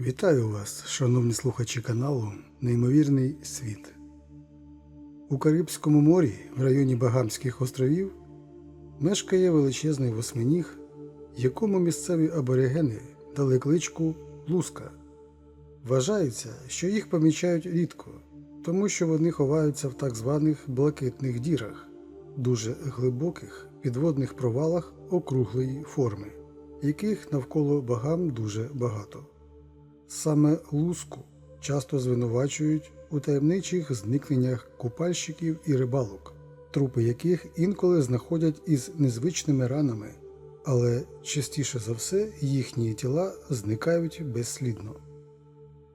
Вітаю вас, шановні слухачі каналу Неймовірний світ. У Карибському морі, в районі Багамських островів, мешкає величезний восьминіг, якому місцеві аборигени дали кличку Луска. Вважається, що їх помічають рідко, тому що вони ховаються в так званих блакитних дірах, дуже глибоких підводних провалах округлої форми, яких навколо Багам дуже багато. Саме луску часто звинувачують у таємничих зникненнях купальщиків і рибалок, трупи яких інколи знаходять із незвичними ранами, але частіше за все їхні тіла зникають безслідно.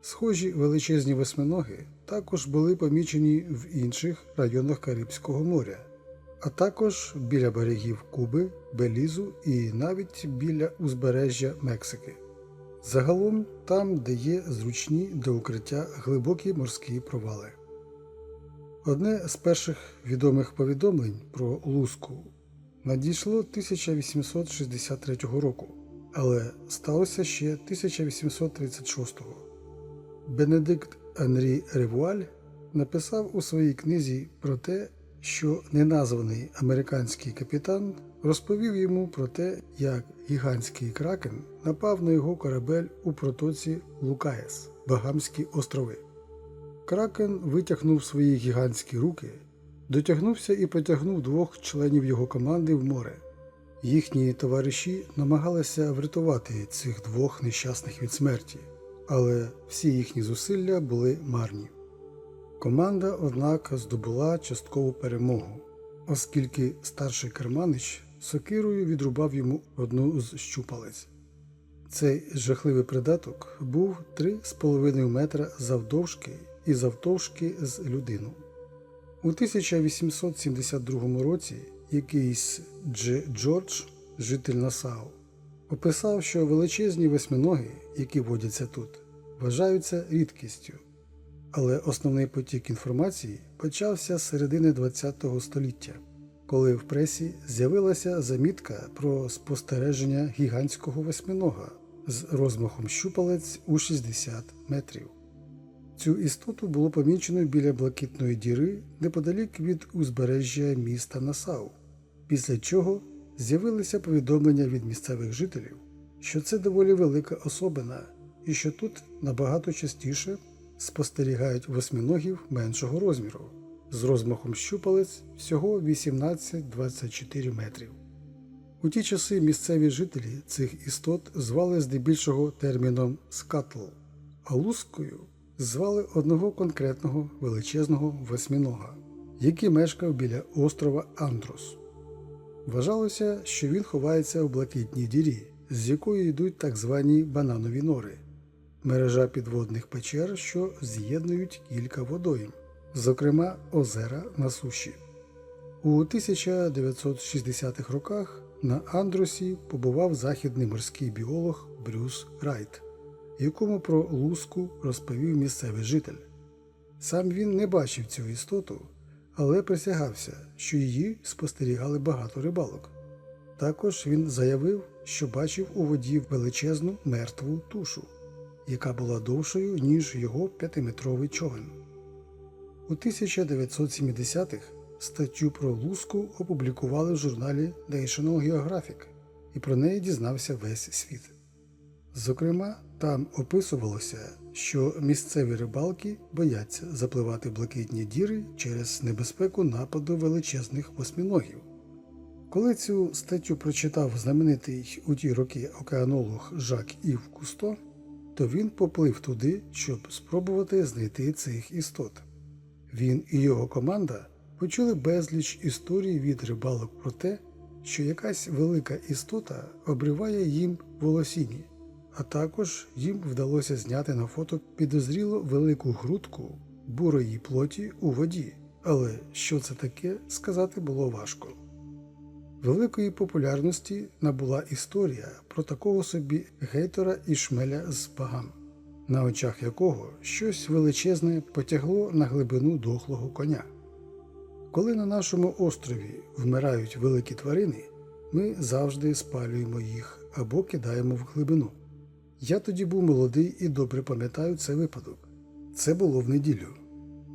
Схожі величезні восьминоги також були помічені в інших районах Карибського моря, а також біля берегів Куби, Белізу і навіть біля узбережжя Мексики. Загалом там, де є зручні для укриття глибокі морські провали. Одне з перших відомих повідомлень про Луску надійшло 1863 року, але сталося ще 1836-го. Бенедикт Анрі Ревуаль написав у своїй книзі про те, що неназваний американський капітан розповів йому про те, як гігантський кракен напав на його корабель у протоці Лукаєс, Багамські острови. Кракен витягнув свої гігантські руки, дотягнувся і потягнув двох членів його команди в море. Їхні товариші намагалися врятувати цих двох нещасних від смерті, але всі їхні зусилля були марні. Команда, однак, здобула часткову перемогу, оскільки старший керманич сокирою відрубав йому одну з щупалець. Цей жахливий придаток був 3,5 метра завдовжки і завтовшки з людину. У 1872 році якийсь Дж. Джордж, житель Насау, описав, що величезні восьминоги, які водяться тут, вважаються рідкістю. Але основний потік інформації почався з середини ХХ століття, коли в пресі з'явилася замітка про спостереження гігантського восьминога з розмахом щупалець у 60 метрів. Цю істоту було помічено біля блакитної діри неподалік від узбережжя міста Насау, після чого з'явилися повідомлення від місцевих жителів, що це доволі велика особина і що тут набагато частіше спостерігають восьминогів меншого розміру з розмахом щупалець всього 18-24 метрів. У ті часи місцеві жителі цих істот звали здебільшого терміном скатл, а лускою звали одного конкретного величезного восьминога, який мешкав біля острова Андрос. Вважалося, що він ховається у блакитній дірі, з якої йдуть так звані бананові нори мережа підводних печер, що з'єднують кілька водойм, зокрема озера на суші. У 1960-х роках на Андросі побував західний морський біолог Брюс Райт, якому про луску розповів місцевий житель. Сам він не бачив цю істоту, але присягався, що її спостерігали багато рибалок. Також він заявив, що бачив у воді величезну мертву тушу яка була довшою, ніж його п'ятиметровий човен. У 1970-х статтю про луску опублікували в журналі National Geographic, і про неї дізнався весь світ. Зокрема, там описувалося, що місцеві рибалки бояться запливати блакитні діри через небезпеку нападу величезних восьминогів. Коли цю статтю прочитав знаменитий у ті роки океанолог Жак Ів Кусто, то він поплив туди, щоб спробувати знайти цих істот. Він і його команда почули безліч історій від рибалок про те, що якась велика істота обриває їм волосіні, а також їм вдалося зняти на фото підозріло велику грудку бурої плоті у воді, але що це таке, сказати було важко. Великої популярності набула історія про такого собі гейтора і шмеля з багам, на очах якого щось величезне потягло на глибину дохлого коня. Коли на нашому острові вмирають великі тварини, ми завжди спалюємо їх або кидаємо в глибину. Я тоді був молодий і добре пам'ятаю цей випадок. Це було в неділю.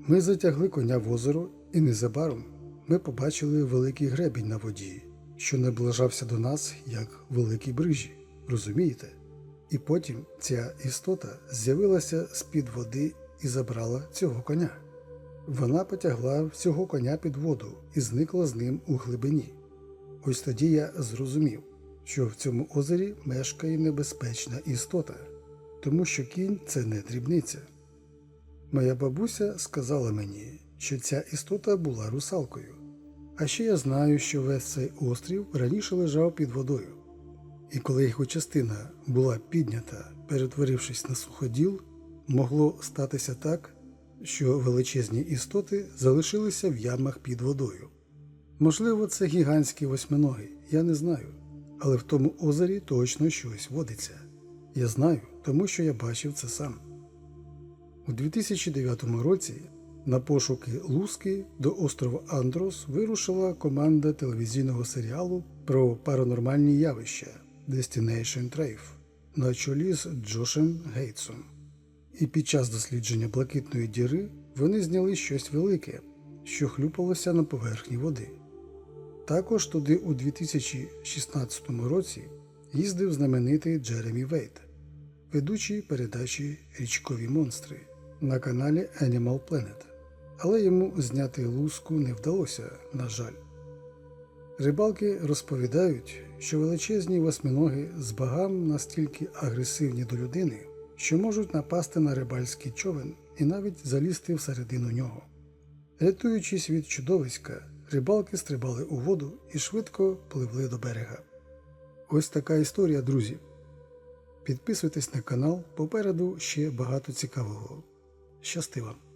Ми затягли коня в озеро, і незабаром ми побачили великий гребінь на воді, що наближався до нас як великі брижі, розумієте? І потім ця істота з'явилася з-під води і забрала цього коня. Вона потягла цього коня під воду і зникла з ним у глибині. Ось тоді я зрозумів, що в цьому озері мешкає небезпечна істота, тому що кінь це не дрібниця. Моя бабуся сказала мені, що ця істота була русалкою. А ще я знаю, що весь цей острів раніше лежав під водою. І коли його частина була піднята, перетворившись на суходіл, могло статися так, що величезні істоти залишилися в ямах під водою. Можливо, це гігантські восьминоги, я не знаю, але в тому озері точно щось водиться. Я знаю, тому що я бачив це сам. У 2009 році на пошуки Луски до острова Андрос вирушила команда телевізійного серіалу про паранормальні явища Destination Trave на чолі з Джошем Гейтсом. І під час дослідження блакитної діри вони зняли щось велике, що хлюпалося на поверхні води. Також туди у 2016 році їздив знаменитий Джеремі Вейт, ведучий передачі Річкові монстри на каналі Animal Planet, але йому зняти луску не вдалося, на жаль. Рибалки розповідають, що величезні восьминоги з багам настільки агресивні до людини, що можуть напасти на рибальський човен і навіть залізти всередину нього. Рятуючись від чудовиська, рибалки стрибали у воду і швидко пливли до берега. Ось така історія, друзі. Підписуйтесь на канал, попереду ще багато цікавого. Щасти вам!